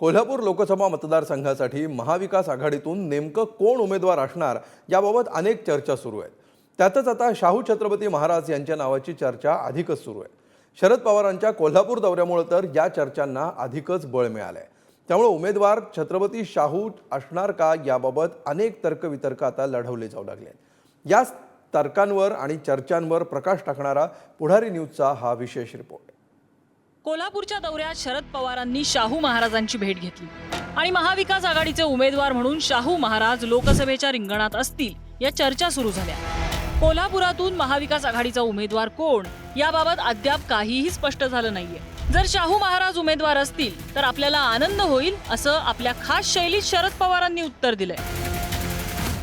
कोल्हापूर लोकसभा मतदारसंघासाठी महाविकास आघाडीतून नेमकं कोण उमेदवार असणार याबाबत अनेक चर्चा सुरू आहेत. त्यातच आता शाहू छत्रपती महाराज यांच्या नावाची चर्चा अधिकच सुरू आहे. शरद पवारांच्या कोल्हापूर दौऱ्यामुळे तर या चर्चांना अधिकच बळ मिळालं आहे त्यामुळे उमेदवार छत्रपती शाहू असणार का याबाबत अनेक तर्कवितर्क आता लढवले जाऊ लागले आहेत. याच तर्कांवर आणि चर्चांवर प्रकाश टाकणारा पुढारी न्यूजचा हा विशेष रिपोर्ट. कोल्हापूरच्या दौऱ्यात शरद पवारांनी शाहू महाराजांची भेट घेतली. आणि महाविकास आघाडीचे उमेदवार म्हणून शाहू महाराज लोकसभेच्या रिंगणात असतील या चर्चा सुरू झाल्या. कोल्हापुरातून महाविकास आघाडीचा उमेदवार कोण याबाबत अद्याप काहीही स्पष्ट झालं नाहीये. जर शाहू महाराज उमेदवार असतील तर आपल्याला आनंद होईल असं आपल्या खास शैलीत शरद पवारांनी उत्तर दिलंय.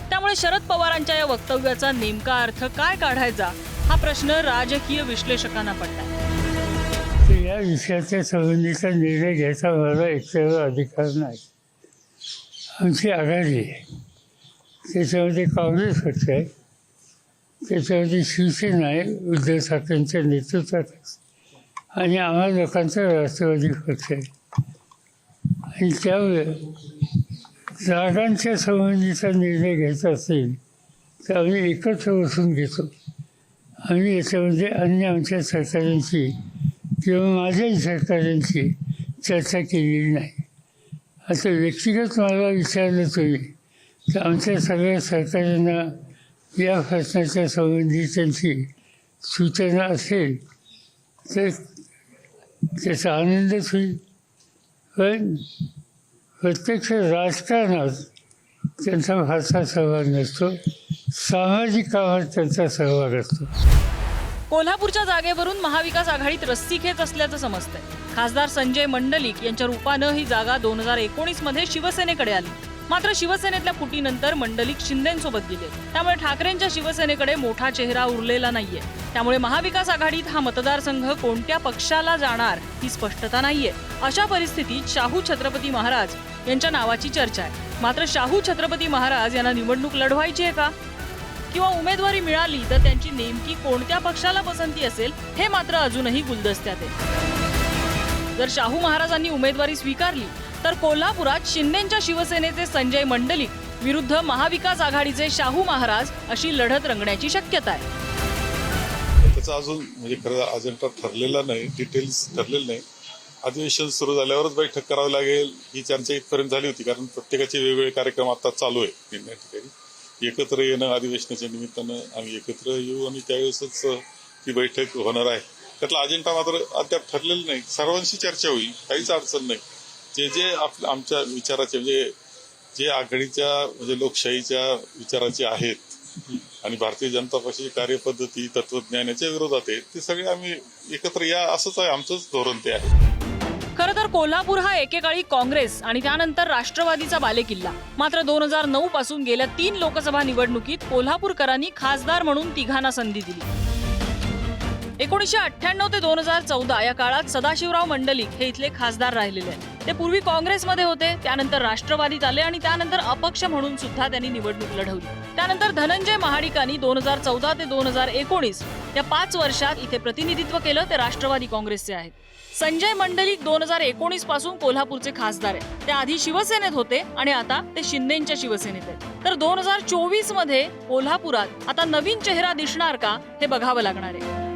त्यामुळे शरद पवारांच्या या वक्तव्याचा नेमका अर्थ काय काढायचा हा प्रश्न राजकीय विश्लेषकांना पडलाय. या विषयाच्या संबंधीचा निर्णय घ्यायचा मला एकट्यावर अधिकार नाही. आमची आघाडी आहे. त्याच्यामध्ये काँग्रेस पक्ष आहे. त्याच्यामध्ये शिवसेना आहे. उद्धव ठाकरेंच्या नेतृत्वात आणि आम्हा लोकांचा राष्ट्रवादी पक्ष आहे. आणि त्यामुळे जागांच्या संबंधीचा निर्णय घ्यायचा असेल तर आम्ही एकत्र बसून घेतो. आम्ही याच्यामध्ये अन्य आमच्या सरकारांची किंवा माझ्याही सरकारांची चर्चा केलेली नाही. आता व्यक्तिगत मला विचारलं तुम्ही तर आमच्या सगळ्या सरकारांना या प्रश्नाच्या संबंधी त्यांची सूचना असेल तर त्याचा आनंदच होईल. पण प्रत्यक्ष राजकारणात त्यांचा फारसा सहभाग नसतो सामाजिक कामात त्यांचा सहभाग असतो. कोल्हापूरच्या जागेवरून महाविकास आघाडीत रस्सीखेच असल्याचं समजतंय. खासदार संजय मंडलिक यांच्या रूपानं ही जागा दोन हजार एकोणीसमध्ये शिवसेनेकडे आली. मात्र शिवसेनेतल्या फुटीनंतर मंडलिक शिंदेसोबत गेले. त्यामुळे ठाकरेंच्या शिवसेनेकडे मोठा चेहरा उरलेला नाहीये. त्यामुळे महाविकास आघाडीत हा मतदारसंघ कोणत्या पक्षाला जाणार ही स्पष्टता नाहीये. अशा परिस्थितीत शाहू छत्रपती महाराज यांच्या नावाची चर्चा आहे. मात्र शाहू छत्रपती महाराज यांना निवडणूक लढवायची आहे का? किंवा उमेदवारी मिळाली तर त्यांची नेमकी कोणत्या पक्षाला पसंती असेल हे मात्र अजूनही गुलदस्त्यात आहे. जर शाहू महाराजांनी उमेदवारी स्वीकारली तर कोल्हापुरात शिंदेच्या शिवसेनेचे संजय मंडलिक विरुद्ध महाविकास आघाडीचे शाहू महाराज अशी लढत रंगण्याची शक्यता आहे. त्याचा अजून म्हणजे खरं अजेंडा ठरलेला नाही डिटेल्स ठरलेले नाही. अधिवेशन सुरू झाल्यावरच बैठक करावी लागेल ही चर्चा इथपर्यंत झाली होती कारण प्रत्येकाचे वेगवेगळे कार्यक्रम आता चालू आहे ठिकाणी. एकत्र येणं अधिवेशनाच्या निमित्तानं आम्ही एकत्र येऊ आणि त्यावेळेसच ती बैठक होणार आहे. त्यातला अजेंडा मात्र अद्याप ठरलेला नाही. सर्वांशी चर्चा होईल. काहीच अडचण नाही. जे जे आप आमच्या विचाराचे म्हणजे जे आघाडीच्या म्हणजे लोकशाहीच्या विचाराचे आहेत आणि भारतीय जनता पक्षाची कार्यपद्धती तत्वज्ञानाच्या विरोधात आहे ते सगळे आम्ही एकत्र या असंच आहे. आमचंच धोरण ते आहे. खरं तर कोल्हापूर हा एकेकाळी काँग्रेस आणि त्यानंतर राष्ट्रवादीचा बालेकिल्ला. मात्र दोन हजार नऊ पासून गेल्या तीन लोकसभा निवडणुकीत कोल्हापूरकरांनी खासदार म्हणून तिघांना संधी दिली. एकोणीसशे अठ्ठ्याण्णव ते दोन हजार चौदा या काळात सदाशिवराव मंडलिक हे इथले खासदार राहिलेले आहेत. ते पूर्वी काँग्रेसमध्ये होते त्यानंतर राष्ट्रवादीत आले आणि त्यानंतर अपक्ष म्हणून सुद्धा त्यांनी निवडणूक लढवली. त्यानंतर धनंजय महाडिकांनी दोन हजार चौदा ते दोन हजार एकोणीस या पाच वर्षात इथे प्रतिनिधित्व केलं ते राष्ट्रवादी काँग्रेसचे आहेत. संजय मंडलिक दोन हजार एकोणीसपासून कोल्हापूरचे खासदार आहेत. ते आधी शिवसेनेत होते आणि आता ते शिंदेच्या शिवसेनेत आहेत. तर दोन हजार चोवीसमध्ये कोल्हापुरात आता नवीन चेहरा दिसणार का हे बघावं लागणार आहे.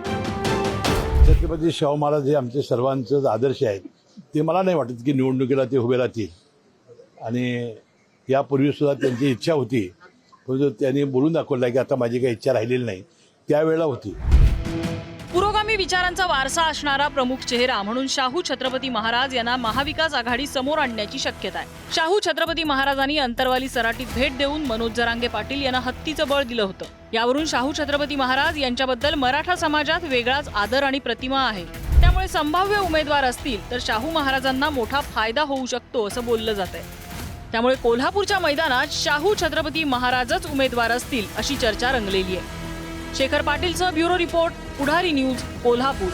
छत्रपती शाहू महाराज हे आमचे सर्वांचं आदर्श आहेत. ते मला नाही वाटत की निवडणुकीला ते उभे राहतील. आणि यापूर्वीसुद्धा त्यांची इच्छा होती. परंतु त्यांनी बोलून दाखवलं की आता माझी काही इच्छा राहिलेली नाही. त्यावेळेला होती. पुरोगामी विचारांचा वारसा असणारा प्रमुख चेहरा म्हणून शाहू छत्रपती महाराज यांना महाविकास आघाडी समोर आणण्याची शक्यता आहे. शाहू छत्रपती महाराजांनी अंतरवाली सराटीत भेट देऊन मनोज जरांगे पाटील यांना हत्तीचं बळ दिलं होतं. यावरून शाहू छत्रपती महाराज यांच्याबद्दल मराठा समाजात वेगळाच आदर आणि प्रतिमा आहे. त्यामुळे संभाव्य उमेदवार असतील तर शाहू महाराजांना मोठा फायदा होऊ शकतो असं बोललं जात आहे त्यामुळे कोल्हापूरच्या मैदानात शाहू छत्रपती महाराजच उमेदवार असतील अशी चर्चा रंगलेली आहे. Shekhar पाटीलचं bureau report. Pudhari news Kolhapur.